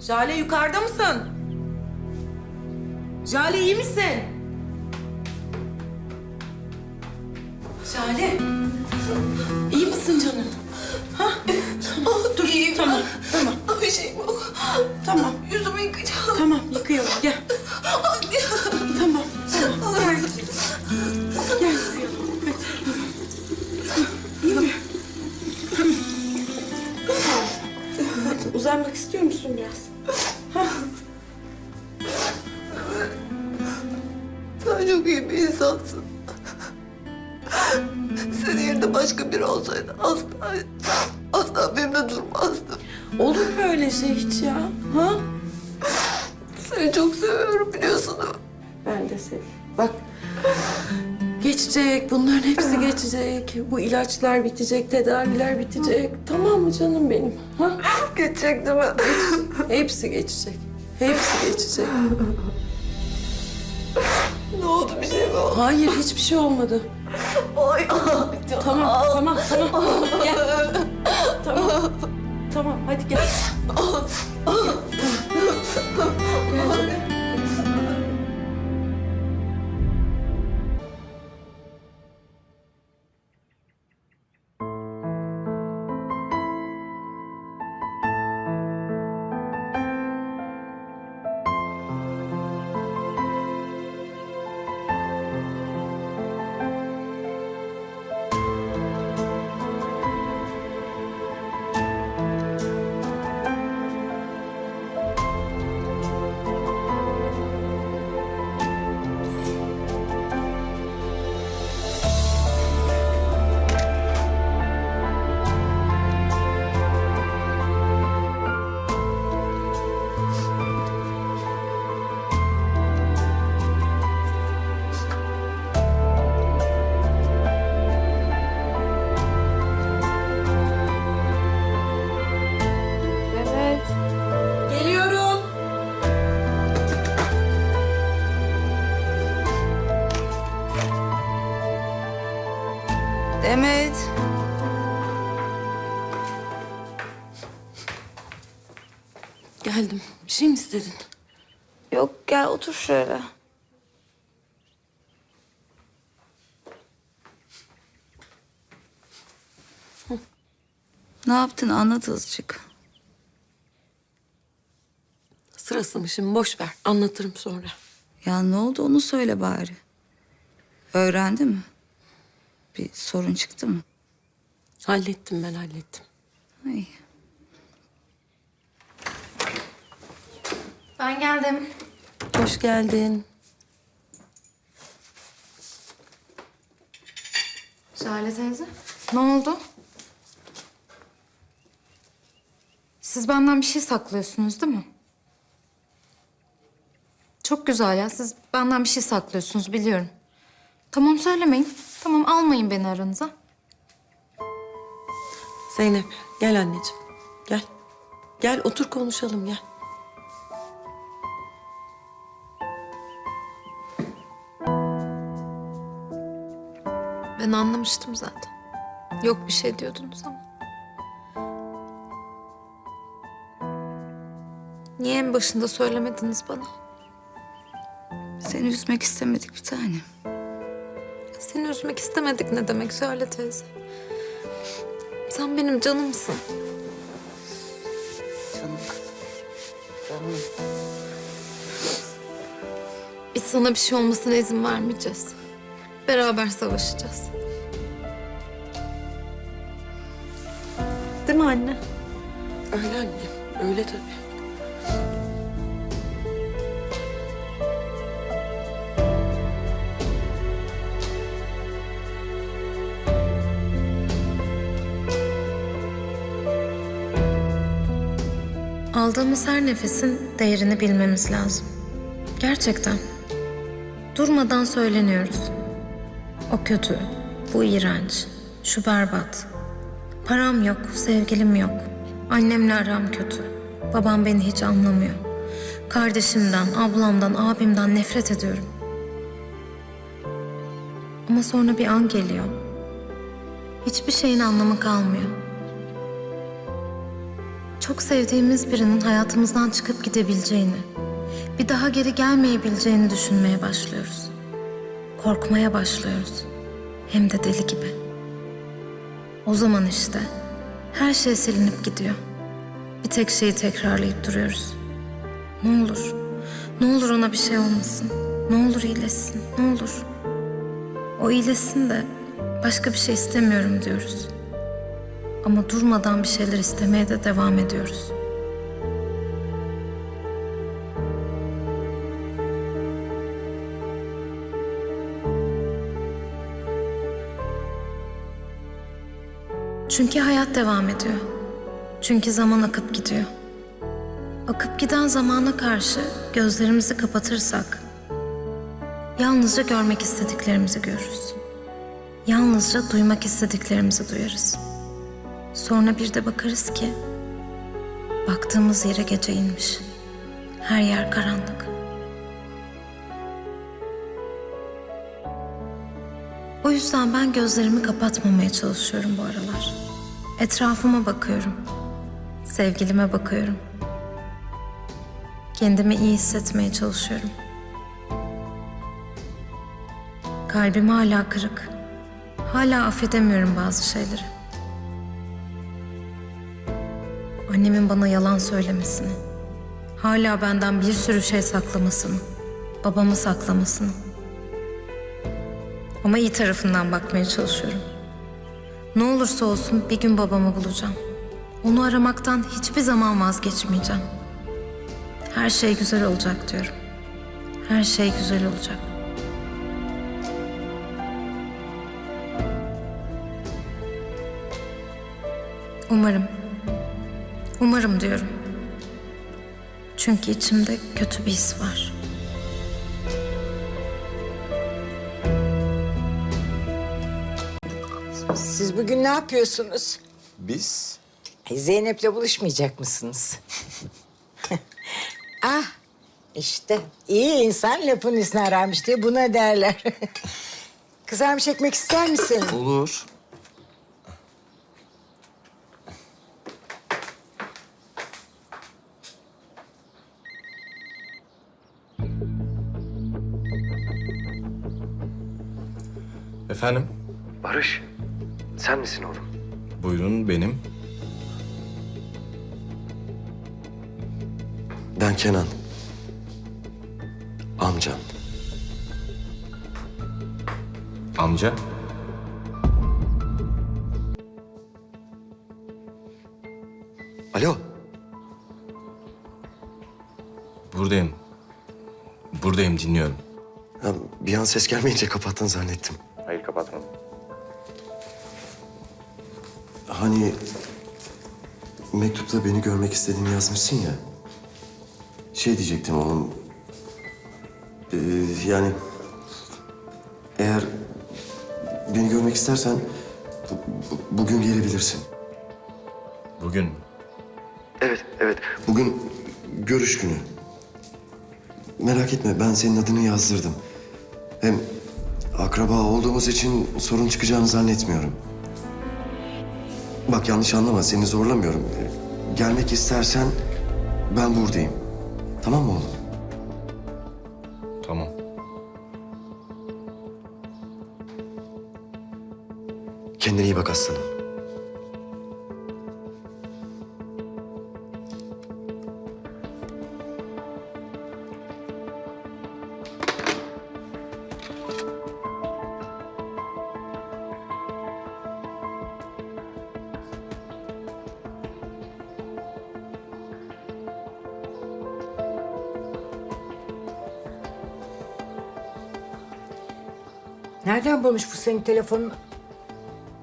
Jale yukarıda mısın? Jale iyi misin? Jale. İyi misin canım? Ha? Dur. İyiyim. Tamam. Tamam. Bir şeyim yok. Tamam. Yüzümü yıkayacağım. Tamam. Yıkıyorum. Gel. Tamam. Tamam. Gel. Uzanmak istiyor musun biraz? Sen çok iyi bir insansın. Senin yerinde başka biri olsaydı asla, asla benimle durmazdım. Olur mu öyle şey hiç ya? Ha? Seni çok seviyorum biliyorsun? Ben de sev. Bak. Geçecek. Bunların hepsi geçecek. Bu ilaçlar bitecek, tedaviler bitecek. Tamam mı canım benim? Ha? Geçecek değil mi? Hepsi geçecek. Hepsi geçecek. ne oldu bir şey mi oldu? Hayır, hiçbir şey olmadı. Ay. Tamam, tamam, tamam. Gel. Tamam. Tamam, hadi gel. Gel canım. İstedin? Yok gel otur şöyle. Ne yaptın anlat azıcık. Sırası mı şimdi? Boş ver. Anlatırım sonra. Ya ne oldu onu söyle bari. Öğrendi mi? Bir sorun çıktı mı? Hallettim ben, hallettim. Ay. Ben geldim. Hoş geldin. Şale teyze. Ne oldu? Siz benden bir şey saklıyorsunuz değil mi? Çok güzel ya. Siz benden bir şey saklıyorsunuz biliyorum. Tamam söylemeyin. Tamam almayın beni aranıza. Zeynep, gel anneciğim. Gel. Gel otur konuşalım gel. Ben anlamıştım zaten. Yok bir şey diyordunuz ama. Niye en başında söylemediniz bana? Seni üzmek istemedik bir tane. Seni üzmek istemedik ne demek Şale teyze? Sen benim canımsın. Canım kızım. Canım. Biz sana bir şey olmasına izin vermeyeceğiz. Beraber savaşacağız. Değil mi anne? Öyle annem, öyle tabii. Aldığımız her nefesin değerini bilmemiz lazım. Gerçekten. Durmadan söyleniyoruz. O kötü, bu iğrenç, şu berbat. Param yok, sevgilim yok. Annemle aram kötü. Babam beni hiç anlamıyor. Kardeşimden, ablamdan, abimden nefret ediyorum. Ama sonra bir an geliyor. Hiçbir şeyin anlamı kalmıyor. çok sevdiğimiz birinin hayatımızdan çıkıp gidebileceğini, bir daha geri gelmeyebileceğini düşünmeye başlıyoruz. Korkmaya başlıyoruz. Hem de deli gibi. O zaman işte her şey silinip gidiyor. Bir tek şeyi tekrarlayıp duruyoruz. Ne olur, ne olur ona bir şey olmasın. Ne olur iyileşsin, ne olur. O iyileşsin de başka bir şey istemiyorum diyoruz. Ama durmadan bir şeyler istemeye de devam ediyoruz. Çünkü hayat devam ediyor. Çünkü zaman akıp gidiyor. Akıp giden zamana karşı gözlerimizi kapatırsak yalnızca görmek istediklerimizi görürüz. Yalnızca duymak istediklerimizi duyarız. Sonra bir de bakarız ki baktığımız yere gece inmiş. Her yer karanlık. O yüzden ben gözlerimi kapatmamaya çalışıyorum bu aralar. Etrafıma bakıyorum. Sevgilime bakıyorum. Kendimi iyi hissetmeye çalışıyorum. Kalbim hala kırık. Hala affedemiyorum bazı şeyleri. Annemin bana yalan söylemesini, hala benden bir sürü şey saklamasını, babamı saklamasını. Ama iyi tarafından bakmaya çalışıyorum. Ne olursa olsun bir gün babamı bulacağım. Onu aramaktan hiçbir zaman vazgeçmeyeceğim. Her şey güzel olacak diyorum. Her şey güzel olacak. Umarım. Umarım diyorum. Çünkü içimde kötü bir his var. Siz bugün ne yapıyorsunuz? Biz E, Zeynep'le buluşmayacak mısınız? ah işte iyi insan lafın üstüne ararmış diye buna derler. Kızarmış ekmek ister misin? olur. Efendim? Barış, sen misin oğlum? Buyurun benim. Ben Kenan. Amcan. Amca. Alo, Buradayım. Buradayım dinliyorum. ya bir an ses gelmeyince kapattın zannettim. Hayır kapatmadım. Hani mektupta beni görmek istediğini yazmışsın ya. Şey diyecektim oğlum. Ee, yani eğer beni görmek istersen bu- bu- bugün gelebilirsin. Bugün mü? Evet, evet. Bugün görüş günü. Merak etme, ben senin adını yazdırdım. Hem akraba olduğumuz için sorun çıkacağını zannetmiyorum. Bak yanlış anlama, seni zorlamıyorum. Gelmek istersen ben buradayım. Tamam mı oğlum? Tamam. Kendine iyi bak aslanım. Nereden bulmuş bu senin telefonunu?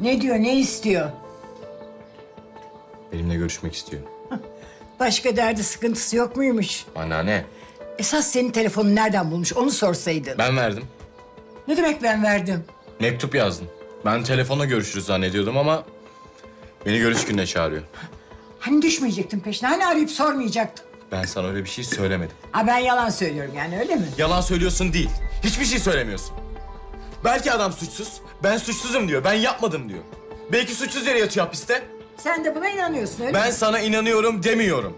Ne diyor, ne istiyor? Benimle görüşmek istiyor. Başka derdi sıkıntısı yok muymuş? Anneanne. Esas senin telefonunu nereden bulmuş onu sorsaydın. Ben verdim. Ne demek ben verdim? Mektup yazdım. Ben telefonla görüşürüz zannediyordum ama... ...beni görüş gününe çağırıyor. Hani düşmeyecektin peşine, hani arayıp sormayacaktın? Ben sana öyle bir şey söylemedim. Ha ben yalan söylüyorum yani öyle mi? Yalan söylüyorsun değil. Hiçbir şey söylemiyorsun. Belki adam suçsuz. Ben suçsuzum diyor. Ben yapmadım diyor. Belki suçsuz yere yatıyor hapiste. Sen de buna inanıyorsun öyle mi? Ben sana inanıyorum demiyorum.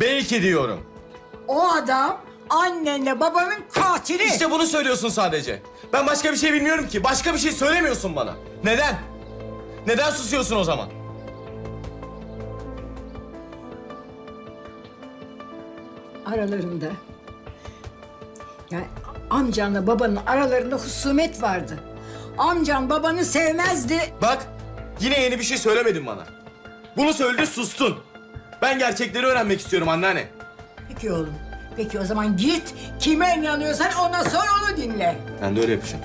Belki diyorum. O adam annenle babanın katili. İşte bunu söylüyorsun sadece. Ben başka bir şey bilmiyorum ki. Başka bir şey söylemiyorsun bana. Neden? Neden susuyorsun o zaman? aralarında. Yani amcanla babanın aralarında husumet vardı. Amcan babanı sevmezdi. Bak, yine yeni bir şey söylemedin bana. Bunu söyledi, sustun. Ben gerçekleri öğrenmek istiyorum anneanne. Peki oğlum. Peki o zaman git kime inanıyorsan ona sor onu dinle. Ben de öyle yapacağım.